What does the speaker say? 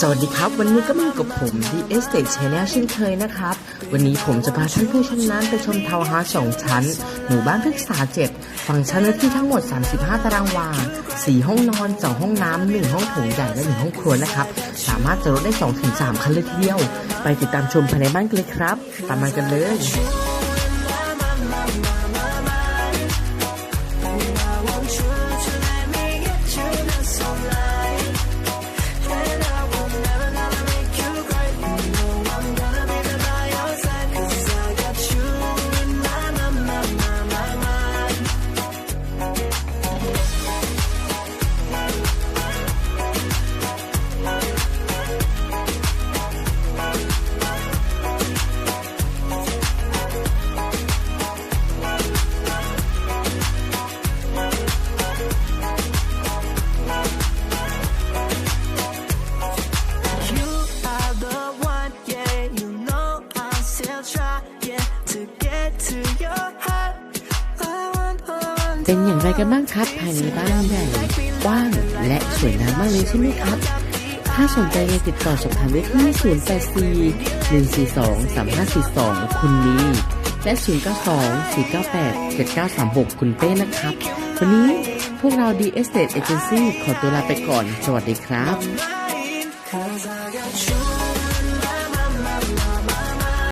สวัสดีครับ วันนี้ก็มากับผม The Estate Channel เช่นเคยนะครับ วันนี้ผมจะพาท่านผู้ชมนั้นไปชมทาวน์เฮาส์สองชั้น หมู่บ้านพฤกษาเจ็ดฝั่งชั้นเนื้อที่ทั้งหมด 35 ตารางวา 4 ห้องนอน 2 ห้องน้ำ 1 ห้องโถงใหญ่และ 1 ห้องครัวนะครับ สามารถจอดรถได้ 2-3 คันเลยทีเดียว ไปติดตามชมภายในบ้านกันเลยครับ ตามมากันเลย เป็นอย่างไรกันบ้างครับภายในบ้านใหญ่กว้างและสวยงามมากเลยใช่ไหมครับ ถ้าสนใจยังติดต่อสอบถามได้ที่084 142 3542 คุณนีและ 092 498 7936 คุณเป้นะครับ วันนี้พวกเรา The Estate Agency ขอตัวลาไปก่อน สวัสดีครับ